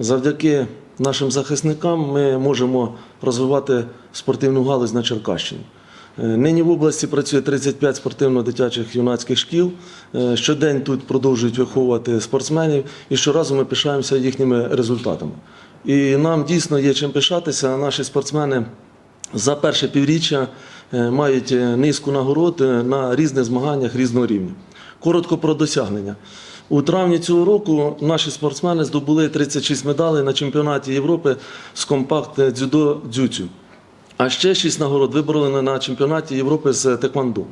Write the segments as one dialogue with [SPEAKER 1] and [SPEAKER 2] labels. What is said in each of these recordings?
[SPEAKER 1] Завдяки нашим захисникам ми можемо розвивати спортивну галузь на Черкащині. Е, Нині в області працює 35 спортивно-дитячих юнацьких шкіл. Е, Щодень тут продовжують виховувати спортсменів, і щоразу ми пишаємося їхніми результатами. І нам дійсно є чим пишатися. Наші спортсмени за перше півріччя е, мають низку нагород на різних змаганнях різного рівня. Коротко про досягнення. У травні цього року наші спортсмени здобули 36 медалей на чемпіонаті Європи з компакт дзюдо дзюцю. А ще 6 нагород вибороли на чемпіонаті Європи з теквондо.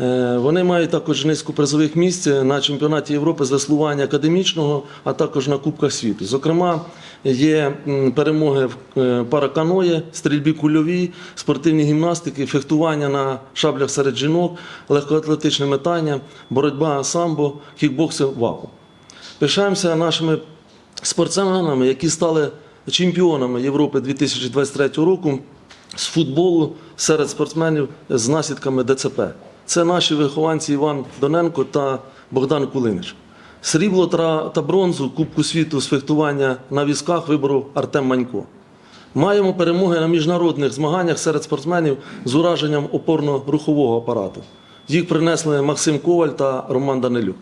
[SPEAKER 1] Е, Вони мають також низку призових місць на чемпіонаті Європи з веслування академічного, а також на Кубках світу. Зокрема, є перемоги в е, параканої, стрільбі кульовій, спортивній гімнастики, фехтування на шаблях серед жінок, легкоатлетичне метання, боротьба самбо, кікбокси, ваку. Пишаємося нашими спортсменами, які стали чемпіонами Європи 2023 року з футболу серед спортсменів з наслідками ДЦП. Це наші вихованці Іван Доненко та Богдан Кулинич. Срібло та бронзу Кубку світу з фехтування на візках виборов Артем Манько. Маємо перемоги на міжнародних змаганнях серед спортсменів з ураженням опорно-рухового апарату. Їх принесли Максим Коваль та Роман Данилюк.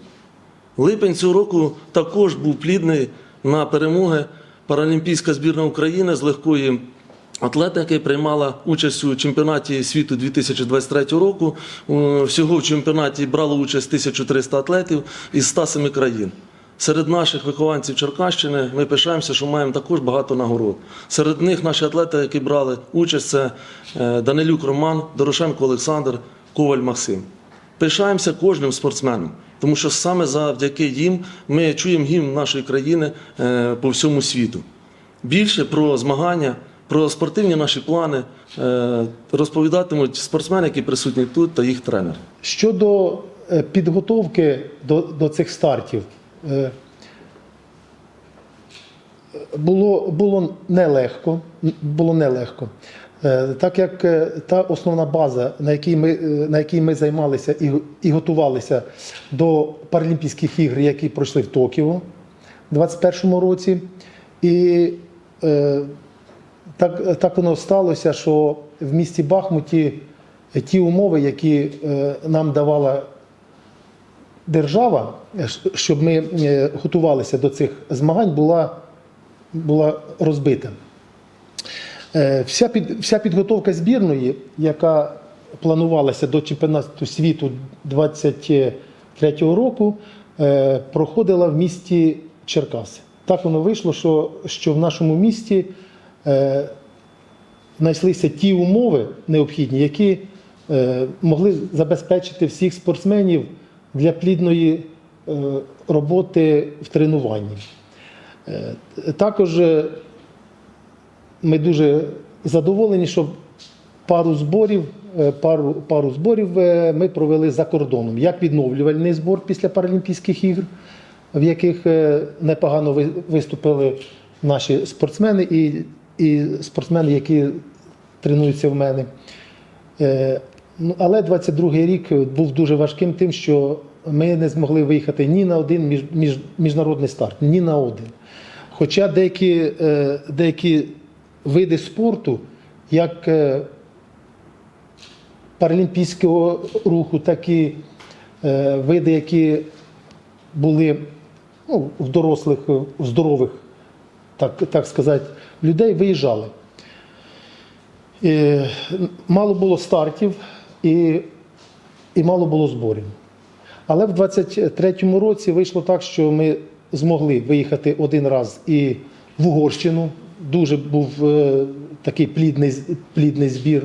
[SPEAKER 1] Липень цього року також був плідний на перемоги. Паралімпійська збірна України з легкої атлетики приймала участь у чемпіонаті світу 2023 року. Всього в чемпіонаті брало участь 1300 атлетів із 107 країн. Серед наших вихованців Черкащини ми пишаємося, що маємо також багато нагород. Серед них наші атлети, які брали участь, це е, Данилюк Роман, Дорошенко Олександр, Коваль Максим. Пишаємося кожним спортсменом, тому що саме завдяки їм ми чуємо гімн нашої країни е, по всьому світу. Більше про змагання, про спортивні наші плани е, розповідатимуть спортсмени, які присутні тут, та їх тренер.
[SPEAKER 2] Щодо е, підготовки до, до цих стартів, е, було, було нелегко. Було нелегко. Так як та основна база, на якій ми, на якій ми займалися і, і готувалися до Паралімпійських ігор, які пройшли в Токіо у 2021 році, і е, так, так воно сталося, що в місті Бахмуті ті умови, які е, нам давала держава, щоб ми е, готувалися до цих змагань, була, була розбита. Е, Вся, під, вся підготовка збірної, яка планувалася до чемпіонату світу 23 року, проходила в місті Черкаси. Так воно вийшло, що, що в нашому місті знайшлися ті умови необхідні, які е, могли забезпечити всіх спортсменів для плідної е, роботи в тренуванні. Е, Також е, ми дуже задоволені, що пару зборів, е, пару, пару зборів е, ми провели за кордоном. Як відновлювальний збор після Паралімпійських ігр, в яких е, непогано виступили наші спортсмени і, і спортсмени, які тренуються в мене. Е, Ну, але 22-й рік був дуже важким тим, що ми не змогли виїхати ні на один між, між, міжнародний старт, ні на один. Хоча деякі, е, деякі види спорту, як е, паралімпійського руху, так і види, які були ну, в дорослих, в здорових, так, так сказати, людей, виїжджали. Е, Мало було стартів і, і мало було зборів. Але в 23-му році вийшло так, що ми змогли виїхати один раз і в Угорщину. Дуже був е, такий плідний, плідний збір.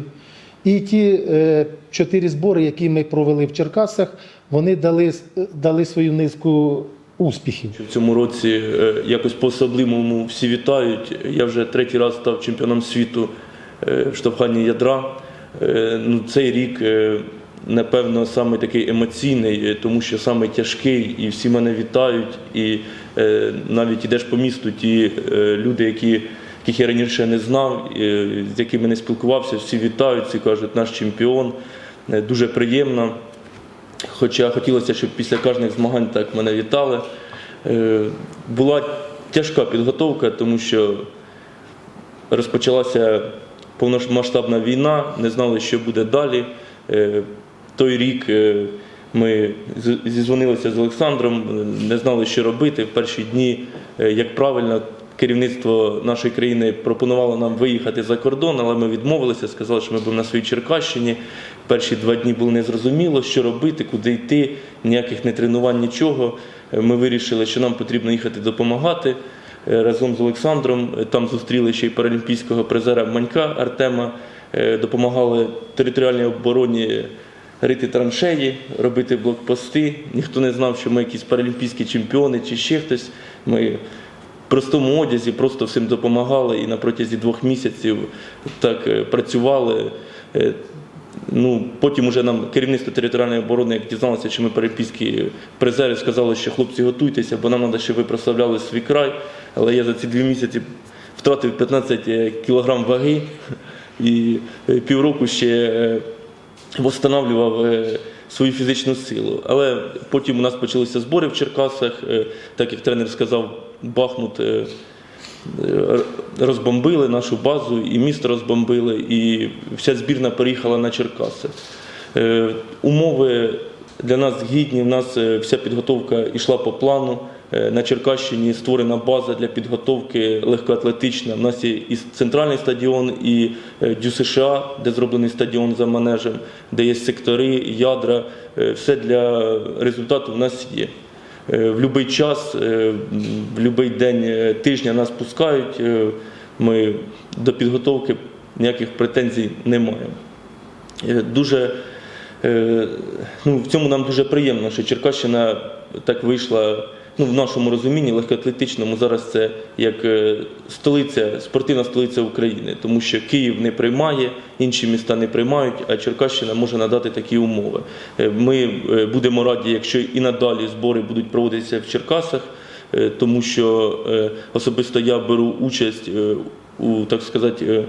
[SPEAKER 2] І ті е, чотири збори, які ми провели в Черкасах, вони дали, дали свою низку успіхів.
[SPEAKER 3] В цьому році е, якось по-особливому всі вітають. Я вже третій раз став чемпіоном світу е, в штовханні ядра. Е, Ну, цей рік, напевно, саме такий емоційний, тому що саме тяжкий, і всі мене вітають. І навіть ідеш по місту, ті люди, які, яких я раніше не знав, з якими не спілкувався, всі вітають, всі кажуть, наш чемпіон. Дуже приємно. Хоча хотілося, щоб після кожних змагань так мене вітали. Е, Була тяжка підготовка, тому що розпочалася повномасштабна війна, не знали, що буде далі. Е, Той рік е, ми зізвонилися з Олександром, не знали, що робити. В перші дні, як правильно, керівництво нашої країни пропонувало нам виїхати за кордон, але ми відмовилися, сказали, що ми будемо на своїй Черкащині. Перші два дні було незрозуміло, що робити, куди йти, ніяких не тренувань, нічого. Е, Ми вирішили, що нам потрібно їхати допомагати. Е, разом з Олександром. Е, Там зустріли ще й паралімпійського призера Манька Артема, допомагали територіальній обороні рити траншеї, робити блокпости. Ніхто не знав, що ми якісь паралімпійські чемпіони чи ще хтось. Ми в простому одязі просто всім допомагали і на протязі двох місяців так працювали. Е, Ну, потім уже нам керівництво територіальної оборони, як дізналося, що ми паралімпійські призери, сказали, що хлопці готуйтеся, бо нам треба, щоб ви прославляли свій край. Але я за ці дві місяці втратив 15 кілограм ваги і е, півроку ще е, восстанавлював е, свою фізичну силу. Але потім у нас почалися збори в Черкасах, е, так як тренер сказав, Бахмут. Розбомбили нашу базу, і місто розбомбили, і вся збірна переїхала на Черкаси. Е, Умови для нас гідні. У нас е, вся підготовка йшла по плану. Е, На Черкащині створена база для підготовки легкоатлетична. У нас є і центральний стадіон, і Дю США, де зроблений стадіон за манежем, де є сектори, ядра. Все для результату в нас є. Е, В будь-який час, е, в будь-який день е, тижня нас пускають. Ми до підготовки ніяких претензій не маємо. Дуже, ну, в цьому нам дуже приємно, що Черкащина так вийшла. Ну, в нашому розумінні легкоатлетичному зараз це як е, столиця, спортивна столиця України, тому що Київ не приймає, інші міста не приймають, а Черкащина може надати такі умови. Е, Ми е, будемо раді, якщо і надалі збори будуть проводитися в Черкасах, тому що особисто я беру участь у так сказати.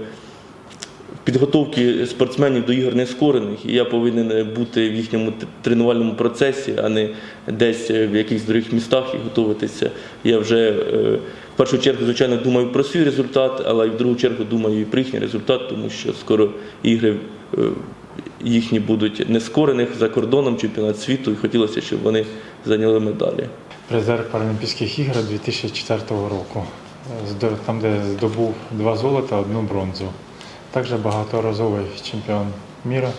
[SPEAKER 3] Е, підготовки спортсменів до ігор нескорених, і я повинен бути в їхньому тренувальному процесі, а не десь е, в якихось других містах і готуватися. Я вже е, в першу чергу, звичайно, думаю про свій результат, але й в другу чергу думаю і про їхній результат, тому що скоро ігри е, їхні будуть нескорених за кордоном, чемпіонат світу, і хотілося, щоб вони зайняли медалі.
[SPEAKER 4] Призер Паралімпійських ігор 2004 року, там, де здобув два золота, одну бронзу. Також багаторазовий чемпіон міра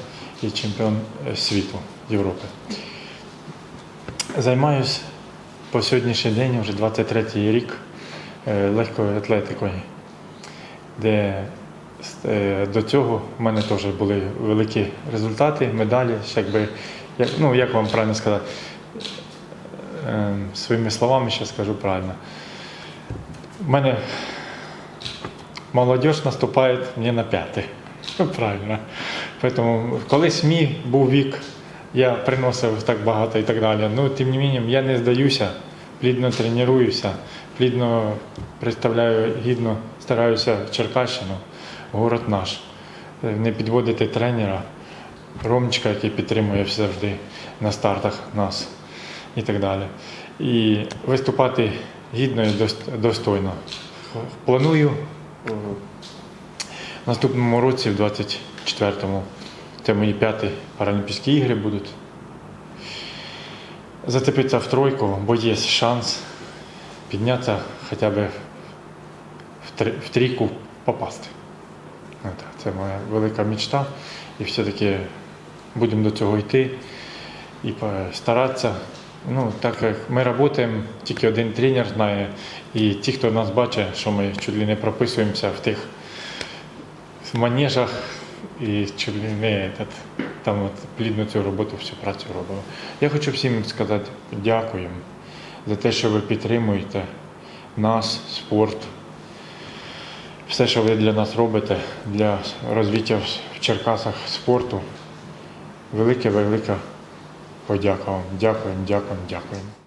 [SPEAKER 4] і чемпіон е, світу Європи. Займаюсь по сьогоднішній день, вже 23-й рік, е, легкою атлетикою, де е, до цього в мене теж були великі результати, медалі. Якби, як, ну, як вам правильно сказати, Е, своїми словами ще скажу правильно. У мене молодь наступає мені на п'яти. Ну, Правильно. Тому колись мій був вік, я приносив так багато і так далі. Ну, тим не менше, я не здаюся, плідно тренуюся, плідно представляю гідно, стараюся Черкащину, город наш, Е, не підводити тренера, Ромчика, який підтримує завжди на стартах нас і так далі. І виступати гідно і достойно. Планую е, в наступному році, в 24-му, це мої п'яті Паралімпійські ігри будуть. Зацепитися в тройку, бо є шанс піднятися хоча б в трійку попасти. Це моя велика мечта. І все-таки будемо до цього йти і старатися. Ну, так як ми працюємо, тільки один тренер знає, і ті, хто нас бачить, що ми чуть ли не прописуємося в тих манежах і чуть ли не там от плідну цю роботу, всю працю робимо. Я хочу всім сказати дякуємо за те, що ви підтримуєте нас, спорт, все, що ви для нас робите, для розвиття в- Черкасах спорту. Велике, велика подяка вам. Дякуємо, дякуємо, дякуємо.